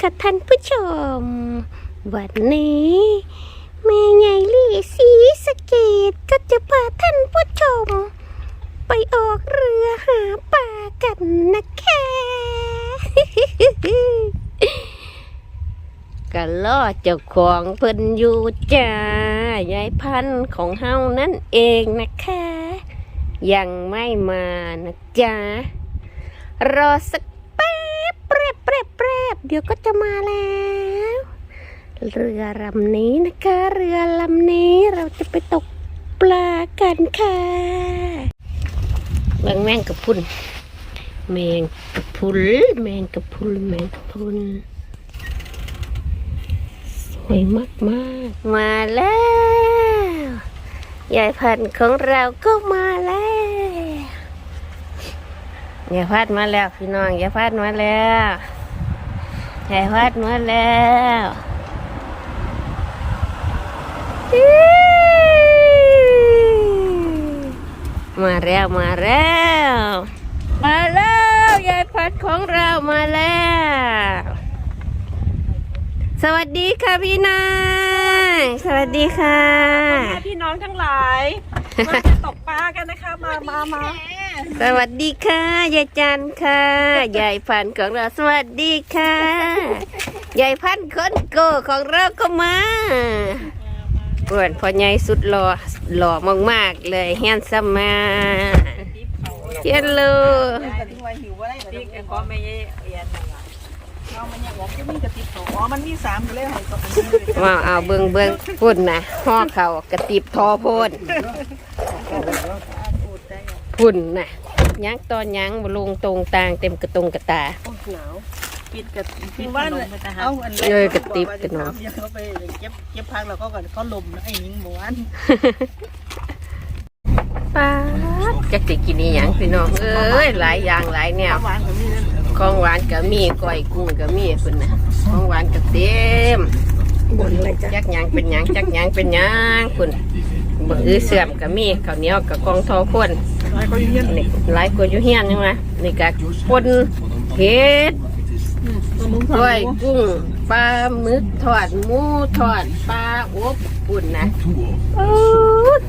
ค่ะท่านผู้ชม วันนี้แม่ใหญ่ลี่สีสะเกตก็จะพาท่านผู้ชม ไปออกเรือหาปลากันนะคะก็ล่อเจ้าของเพิ่นอยู่จ้ายายพันธุ์ของเฮานั่นเองนะคะ ยังไม่มานะจ๊ะรอสัก บเดี๋ยวก็จะมาแล้ว เรือลำนี้นะคะ เรือลำนี้เราจะไปตกปลากันค่ะเบางแมงกะพุนแมงกะพุนแมงกะพุนแมงกะพุนสวยมากมากมาแล้วยายพันธุ์ของเราก็มาแล้วยายพัดมาแล้วพี่น้องยายพัดมาแล้ว ยายพัดมาแล้วอิ๊วมาแล้วมาแล้วมาแล้วยายพัดของเรามาแล้ว สวัสดีค่ะพี่นายสวัสดีค่ะ พ่อแม่พี่น้องทั้งหลาย มาจะตกปลากันนะคะ มามามา สวัสดีค่ะยายจันค่ะยายพันธุ์ของเราสวัสดีค่ะยายพันธุ์คนโกของเราก็มาอ้วนพอใหญ่สุดหล่อหล่อมากๆเลยแฮนซัมมาเฮียนลูทิ้งไว้หิวว่าได้ติ๊กไอ้ขอไม่เย็นเอามันยังบอกจะมีกระติบสองอ๋อมันมีสามอยู่เลยหอยตัวนี้มาเอาเบิงเบิงพุ่นนะห่อเขากระติบทอโพน พุ่นนะยักตอนยั้งบลงตรงตางเต็มกระตรงกระตาหนาวปิดกับปิดบ้านเอาอันเออกระติบกระหนอมยังเขาไปเก็บเก็บพักแล้วก็ก่อนเขาลมนะไอ้ยิงหมูอันป้าดจักสิกินอีหยังพี่น้องเอ้ยหลายอย่างหลายแนว หวานของนี่นั่นของหวานก็มีก้อยกุ้งก็มีคุณนะของหวานก็เต็มบนอะไรจ้ะจักหยังเป็นหยังจักหยังเป็นหยังคุณบอื้อเสื่อมก็มีข้าวเหนียวกับกองทอพ่นหลายเขาอยู่เย็น นี่หลายกว่าอยู่เฮียนยังไงนี่ก็พ่นเผ็ดตัวมุ้งก้อยกุ้งปลาหมึกทอดหมูทอดปลาอบปุ่นนะโอ้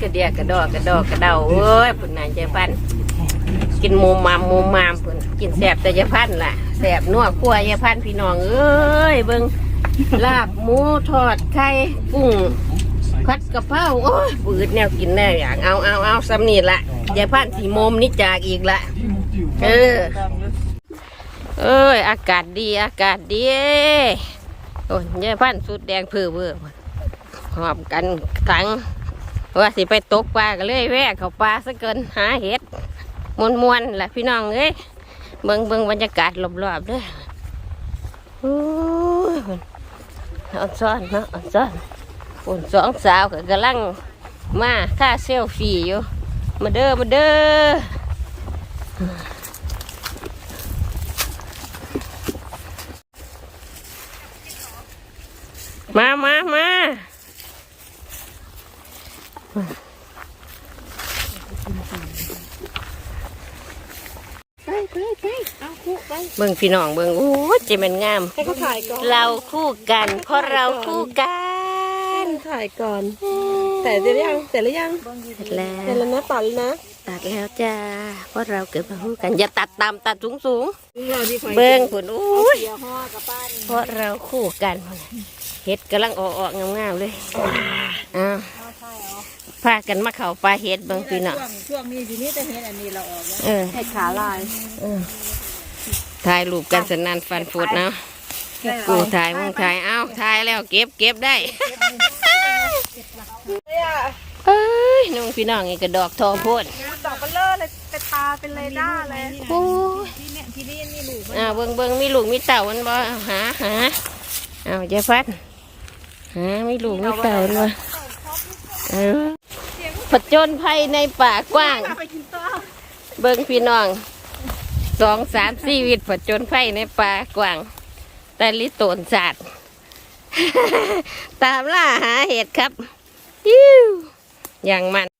กระเดียกระดอกกระดอกกระเดาเอ้ยปุ่นน่ะใจพัน กินมูมามมูมามเพิ่นกินแสบแต่ยาพันล่ะแสบนัวคั่วยาพันพี่น้องเอ้ยเบิ่งลาบหมูทอดไข่กุ้งผัดกะเพราโอ้ยปืดแนวกินแน่อย่างเอาเอาเอาสำนีละ ยาพันธุ์สีโมมนี่จากอีกละเออ เอ้ย อากาศดีอากาศดี โอ้ยยายพันธุ์สุดแดงเพื่อเพื่อหอบกันขังว่าสิไปตกปลาก็เลยแวะเข้าปลาซะเกินหาเห็ดมวนมวนๆแหละพี่น้องเอ้ยเบิ่งเบิ่งบรรยากาศรอบๆเด้วยโอ้ยอ่อนซ้อนเนาะอ่อนซ้อนคนสองสาวก็กำลังมาค่าเซลฟี่อยู่ มาเด้อมาเด้อมามามาเบิ่งพี่น้องเบิ่งโอ้ยเจะมันงาม ให้เขาถ่ายก่อนเราคู่กัน เพราะเราคู่กันถ่ายก่อน แต่เสร็จหรือยังเสร็จหรือยังเสร็จแล้เสร็จวแล้วนะตัดแล้วนะตัดแล้วจ้าเพราะเราเกิดมาคู่กันอย่าตัดต่ำตัดสูงสูงเราดีกว่าๆเบิ่งผลอุ้ยเดี๋ยวห่อกับป้านเพราะเราคู่กันเห็ดกำลังออกออกงามๆเลยอ้าวพากันมาเข่าปลาเห็ดเบิ่งพี่น้องช่วงช่วงนี้ทีนี้จะเห็นอันนี้เราออกแล้วเออเห็ดขาลายเออถ่ายรูปกันสนันฟันฟุดเนาะกูถ่ายมึงถ่ายเอ้าถ่ายแล้วเก็บเก็บได้ เอ้ยน้องพี่น้องนี่กระดอกทองโพดดอกเบลเลอร์เลยเป็นตาเป็นเรดาร์เลยโอ้ยที่เนี่ยที่นี่นี่ลูกอ่าเบิ่งเบิ่งมีลูกมีเต่ามันบ่หาหาเอาเจ้าพัดหามีลูกมีเต่ามันบ่เออผจญภัยในป่ากว้างไปกินต่อเบิ่งพี่น้องสองสามสี่วิตผจญภัยในป่ากว้าง แต่ลิโตนศาสตร์ ตามล่าหาเห็ดครับยิ้วอย่างมัน